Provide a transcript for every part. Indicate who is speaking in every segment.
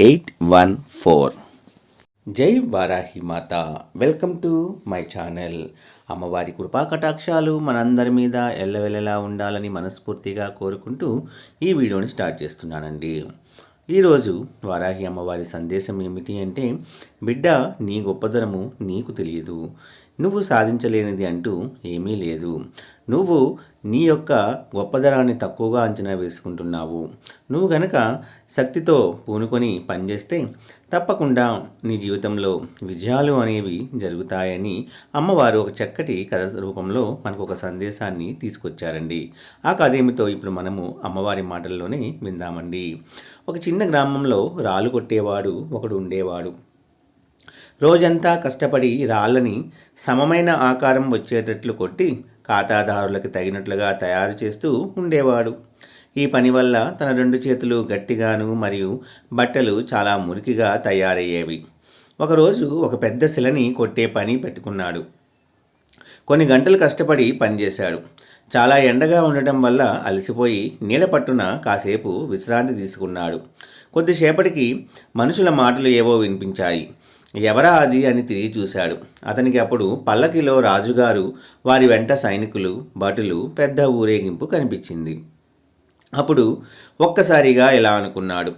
Speaker 1: eight one four. జై వారాహి మాత. Welcome to my channel. అమ్మవారి కృపా కటాక్షాలు మనందరి మీద ఎల్లవెల్లలా ఉండాలని మనస్ఫూర్తిగా కోరుకుంటూ ఈ వీడియోని స్టార్ట్ చేస్తున్నానండి. ఈరోజు వారాహి అమ్మవారి సందేశం ఏమిటి అంటే బిడ్డ నీ గొప్పదనము నీకు తెలియదు. నువ్వు సాధించలేనిది అంటూ ఏమీ లేదు. నువ్వు నీ యొక్క గొప్పదనాన్ని తక్కువగా అంచనా వేసుకుంటున్నావు. నువ్వు గనక శక్తితో పూనుకొని పనిచేస్తే తప్పకుండా నీ జీవితంలో విజయాలు అనేవి జరుగుతాయని అమ్మవారు ఒక చక్కటి కథ రూపంలో మనకు ఒక సందేశాన్ని తీసుకొచ్చారండి. ఆ కథ ఏమిటో ఇప్పుడు మనము అమ్మవారి మాటల్లోనే విందామండి. ఒక చిన్న గ్రామంలో రాళ్ళు కొట్టేవాడు ఒకడు ఉండేవాడు. రోజంతా కష్టపడి రాళ్ళని సమమైన ఆకారం వచ్చేటట్లు కొట్టి ఖాతాదారులకు తగినట్లుగా తయారు చేస్తూ ఉండేవాడు. ఈ పని వల్ల తన రెండు చేతులు గట్టిగాను మరియు బట్టలు చాలా మురికిగా తయారయ్యేవి. ఒకరోజు ఒక పెద్ద శిలని కొట్టే పని పెట్టుకున్నాడు. కొన్ని గంటలు కష్టపడి పనిచేశాడు. చాలా ఎండగా ఉండటం వల్ల అలసిపోయి నీడ పట్టున కాసేపు విశ్రాంతి తీసుకున్నాడు. కొద్దిసేపటికి మనుషుల మాటలు ఏవో వినిపించాయి. ఎవరా అది అని తిరిగి చూశాడు. అతనికి అప్పుడు పల్లకిలో రాజుగారు వారి వెంట సైనికులు భటులు పెద్ద ఊరేగింపు కనిపించింది. అప్పుడు ఒక్కసారిగా ఇలా అనుకున్నాడు.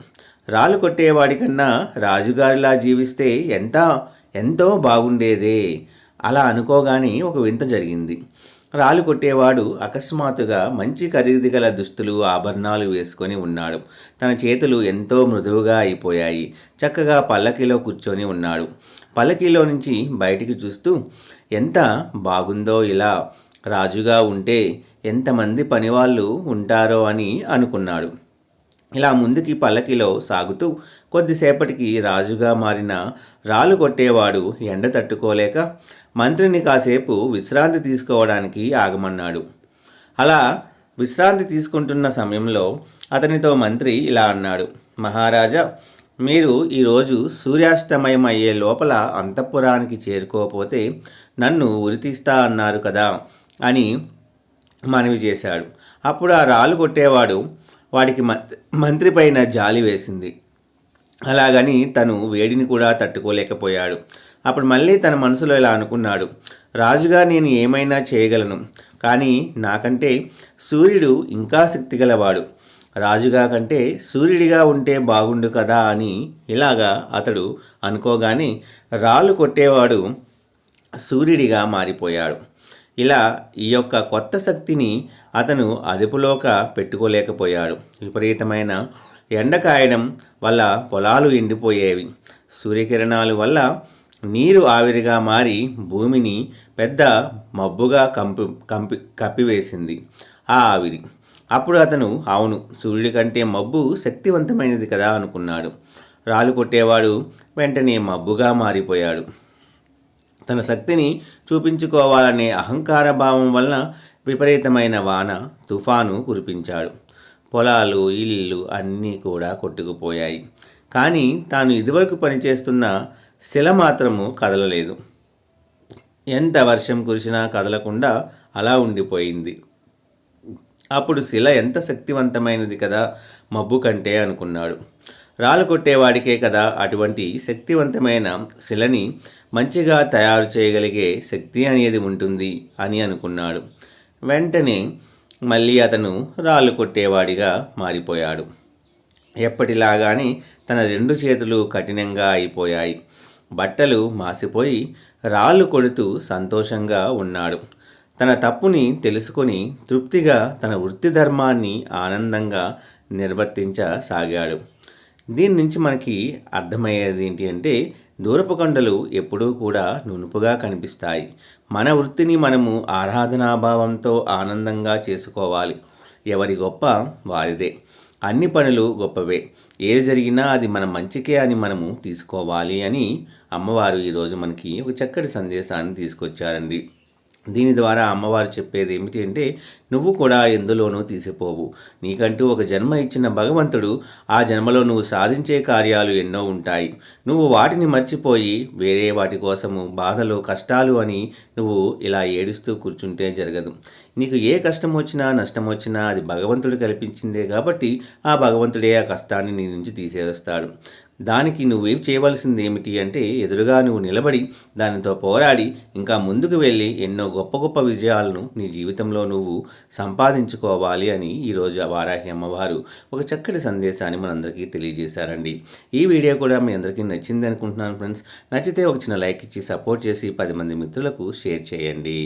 Speaker 1: రాళ్ళు కొట్టేవాడికన్నా రాజుగారిలా జీవిస్తే ఎంత ఎంతో బాగుండేదే అలా అనుకోగానే ఒక వింత జరిగింది. రాళ్ళు కొట్టేవాడు అకస్మాత్తుగా మంచి ఖరీదు గల దుస్తులు ఆభరణాలు వేసుకొని ఉన్నాడు. తన చేతులు ఎంతో మృదువుగా అయిపోయాయి. చక్కగా పల్లకిలో కూర్చొని ఉన్నాడు. పల్లకిలో నుంచి బయటికి చూస్తూ ఎంత బాగుందో ఇలా రాజుగా ఉంటే ఎంతమంది పనివాళ్ళు ఉంటారో అని అనుకున్నాడు. ఇలా ముందుకి పల్లకిలో సాగుతూ కొద్దిసేపటికి రాజుగా మారిన రాళ్ళు కొట్టేవాడు ఎండ తట్టుకోలేక మంత్రిని కాసేపు విశ్రాంతి తీసుకోవడానికి ఆగమన్నాడు. అలా విశ్రాంతి తీసుకుంటున్న సమయంలో అతనితో మంత్రి ఇలా అన్నాడు. మహారాజా మీరు ఈరోజు సూర్యాస్తమయం అయ్యే లోపల అంతఃపురానికి చేరుకోకపోతే నన్ను ఉరితీస్తా అన్నారు కదా అని మనవి చేశాడు. అప్పుడు ఆ రాళ్ళు కొట్టేవాడు వాడికి మంత్రి పైన జాలి వేసింది. అలాగని తను వేడిని కూడా తట్టుకోలేకపోయాడు. అప్పుడు మళ్ళీ తన మనసులో ఇలా అనుకున్నాడు. రాజుగా నేను ఏమైనా చేయగలను. కానీ నాకంటే సూర్యుడు ఇంకా శక్తిగలవాడు. రాజుగా కంటే సూర్యుడిగా ఉంటే బాగుండు కదా అని ఇలాగా అతడు అనుకోగానే రాళ్ళు కొట్టేవాడు సూర్యుడిగా మారిపోయాడు. ఇలా ఈ యొక్క కొత్త శక్తిని అతను అదుపులోక పెట్టుకోలేకపోయాడు. విపరీతమైన ఎండ కాయడం వల్ల పొలాలు ఎండిపోయేవి. సూర్యకిరణాలు వల్ల నీరు ఆవిరిగా మారి భూమిని పెద్ద మబ్బుగా కంపి కంపి కప్పివేసింది ఆ ఆవిరి. అప్పుడు అతను అవును సూర్యుడి కంటే మబ్బు శక్తివంతమైనది కదా అనుకున్నాడు. రాళ్ళు కొట్టేవాడు వెంటనే మబ్బుగా మారిపోయాడు. తన శక్తిని చూపించుకోవాలనే అహంకార భావం వలన విపరీతమైన వాన తుఫాను కురిపించాడు. పొలాలు ఇల్లు అన్నీ కూడా కొట్టుకుపోయాయి. కానీ తాను ఇదివరకు పనిచేస్తున్న శిల మాత్రము కదలలేదు. ఎంత వర్షం కురిసినా కదలకుండా అలా ఉండిపోయింది. అప్పుడు శిల ఎంత శక్తివంతమైనది కదా మబ్బు కంటే అనుకున్నాడు. రాళ్ళు కొట్టేవాడికే కదా అటువంటి శక్తివంతమైన శిలని మంచిగా తయారు చేయగలిగే శక్తి అనేది ఉంటుంది అని అనుకున్నాడు. వెంటనే మళ్ళీ అతను రాళ్ళు కొట్టేవాడిగా మారిపోయాడు. ఎప్పటిలాగానే తన రెండు చేతులు కఠినంగా అయిపోయాయి. బట్టలు మాసిపోయి రాళ్ళు కొడుతూ సంతోషంగా ఉన్నాడు. తన తప్పుని తెలుసుకొని తృప్తిగా తన వృత్తి ధర్మాన్ని ఆనందంగా నిర్వర్తించసాగాడు. దీని నుంచి మనకి అర్థమయ్యేది ఏంటి అంటే దూరపు కొండలు ఎప్పుడూ కూడా నునుపుగా కనిపిస్తాయి. మన వృత్తిని మనము ఆరాధనాభావంతో ఆనందంగా చేసుకోవాలి. ఎవరి గొప్ప వారిదే. అన్ని పనులు గొప్పవే. ఏది జరిగినా అది మన మంచికే అని మనము తీసుకోవాలి అని అమ్మవారు ఈరోజు మనకి ఒక చక్కటి సందేశాన్ని తీసుకొచ్చారండి. దీని ద్వారా అమ్మవారు చెప్పేది ఏమిటి అంటే నువ్వు కూడా ఎందులోనూ తీసిపోవు. నీకంటూ ఒక జన్మ ఇచ్చిన భగవంతుడు ఆ జన్మలో నువ్వు సాధించే కార్యాలు ఎన్నో ఉంటాయి. నువ్వు వాటిని మర్చిపోయి వేరే వాటి కోసము బాధలు కష్టాలు అని నువ్వు ఇలా ఏడుస్తూ కూర్చుంటే జరగదు. నీకు ఏ కష్టం వచ్చినా నష్టం వచ్చినా అది భగవంతుడు కల్పించిందే కాబట్టి ఆ భగవంతుడే ఆ కష్టాన్ని నీ నుంచి తీసేస్తాడు. దానికి నువ్వేం చేయవలసింది ఏమిటి అంటే ఎదురుగా నువ్వు నిలబడి దానితో పోరాడి ఇంకా ముందుకు వెళ్ళి ఎన్నో గొప్ప గొప్ప విజయాలను నీ జీవితంలో నువ్వు సంపాదించుకోవాలి అని ఈరోజు వారాహి అమ్మవారు ఒక చక్కటి సందేశాన్ని మనందరికీ తెలియజేశారండి. ఈ వీడియో కూడా మీ అందరికీ నచ్చింది అనుకుంటున్నాను ఫ్రెండ్స్. నచ్చితే ఒక చిన్న లైక్ ఇచ్చి సపోర్ట్ చేసి పది మంది మిత్రులకు షేర్ చేయండి.